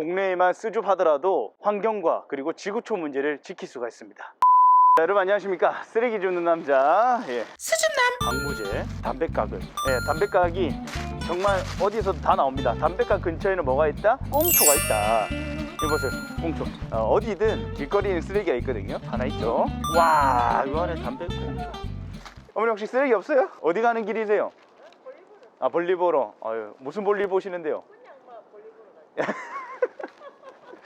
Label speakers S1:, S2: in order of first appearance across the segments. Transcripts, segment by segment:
S1: 동네에만 쓰줍하더라도 환경과 그리고 지구촌 문제를 지킬 수가 있습니다. 자, 여러분 안녕하십니까? 쓰레기 줍는 남자. 예. 수줍남. 방부제 담배각을 예, 담배각이 정말 어디서도 다 나옵니다. 담배각 근처에는 뭐가 있다? 꽁초가 있다. 이거 보세요. 꽁초. 어, 어디든 길거리에는 쓰레기가 있거든요. 하나 있죠? 와 이거 안에 담배 꽁초. 어머니 혹시 쓰레기 없어요? 어디 가는 길이세요? 아 볼일 보러 아유, 무슨 볼일 보시는데요?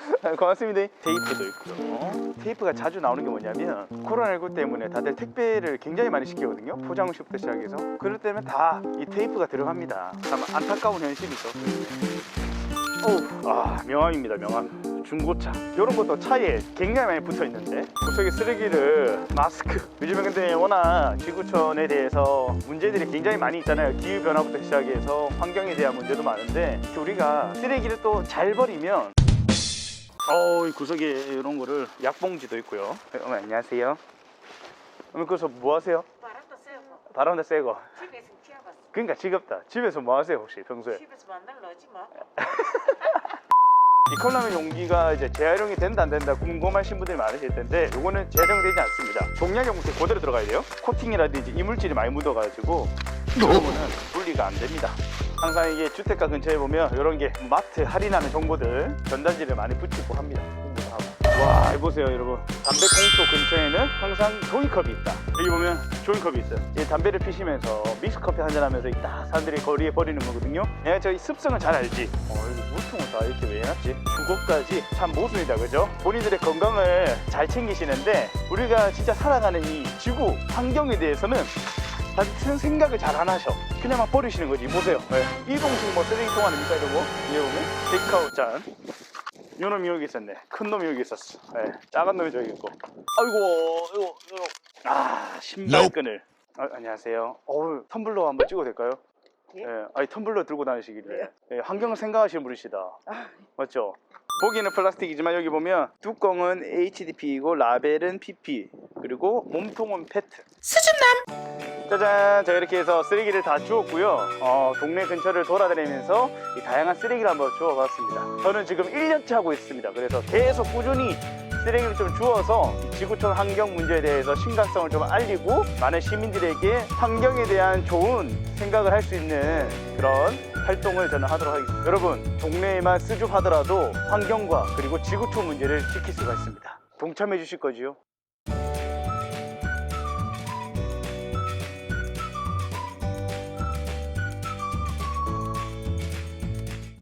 S1: 고맙습니다. 테이프도 있고요. 테이프가 자주 나오는 게 뭐냐면 코로나19 때문에 다들 택배를 굉장히 많이 시키거든요. 포장식부터 시작해서 그럴 때면 다 이 테이프가 들어갑니다. 참 안타까운 현실이죠. 오, 아 명함입니다. 명함. 중고차 이런 것도 차에 굉장히 많이 붙어 있는데 구석에 쓰레기를 마스크 요즘에 근데 워낙 지구촌에 대해서 문제들이 굉장히 많이 있잖아요 기후 변화부터 시작해서 환경에 대한 문제도 많은데 우리가 쓰레기를 또 잘 버리면 어이 구석에 이런 거를 약봉지도 있고요. 어머 안녕하세요. 어머니 그래서 뭐 하세요?
S2: 바람도 쐬고.
S1: 바람도 쐬고.
S2: 집에서 키워봤어.
S1: 그러니까 지겹다. 집에서 뭐 하세요 혹시 평소에?
S2: 집에서 만날 넣지 마.
S1: 이 컵라면 용기가 이제 재활용이 된다 안 된다 궁금하신 분들이 많으실 텐데 요거는 재활용되지 않습니다. 종량 용기 그대로 들어가야 돼요. 코팅이라든지 이물질이 많이 묻어가지고 그러면은 분리가 안 됩니다 항상 이게 주택가 근처에 보면 이런 게 마트 할인하는 정보들 전단지를 많이 붙이고 합니다. 와 보세요 여러분. 담배 꽁초 근처에는 항상 종이컵이 있다. 여기 보면 종이컵이 있어요. 이 담배를 피시면서 믹스커피 한잔 하면서 딱 사람들이 거리에 버리는 거거든요. 내가 저희 습성을 잘 알지? 어 이거 물통을 다 이렇게 왜 해놨지? 주거까지 참 모순이다 그죠? 본인들의 건강을 잘 챙기시는데 우리가 진짜 살아가는 이 지구 환경에 대해서는 같은 생각을 잘 안 하셔. 그냥 막 버리시는 거지. 보세요. 네. 이동식 뭐 쓰레기통 있다 이러고. 얘 보면 테이크아웃 잔. 요 놈이 여기 있었네. 큰 놈이 여기 있었어. 네. 작은 놈이 저기 있고. 아이고, 이거, 이거. 아, 신발끈을. 아, 안녕하세요. 어우, 텀블러 한번 찍어도 될까요?
S2: 예?
S1: 예. 아니, 텀블러 들고 다니시길래. 예, 환경을 생각하시는 분이시다. 맞죠? 보기에는 플라스틱이지만 여기 보면 뚜껑은 HDP이고 라벨은 PP 그리고 몸통은 페트 짜잔! 자 이렇게 해서 쓰레기를 다 주웠고요. 어, 동네 근처를 돌아다니면서 이 다양한 쓰레기를 한번 주워봤습니다. 저는 지금 1년째 하고 있습니다. 그래서 계속 꾸준히 쓰레기를 좀 주워서 이 지구촌 환경 문제에 대해서 심각성을 좀 알리고 많은 시민들에게 환경에 대한 좋은 생각을 할 수 있는 그런 활동을 저는 하도록 하겠습니다. 여러분, 동네에만 쓰줍하더라도 환경과 그리고 지구촌 문제를 지킬 수가 있습니다. 동참해 주실 거지요?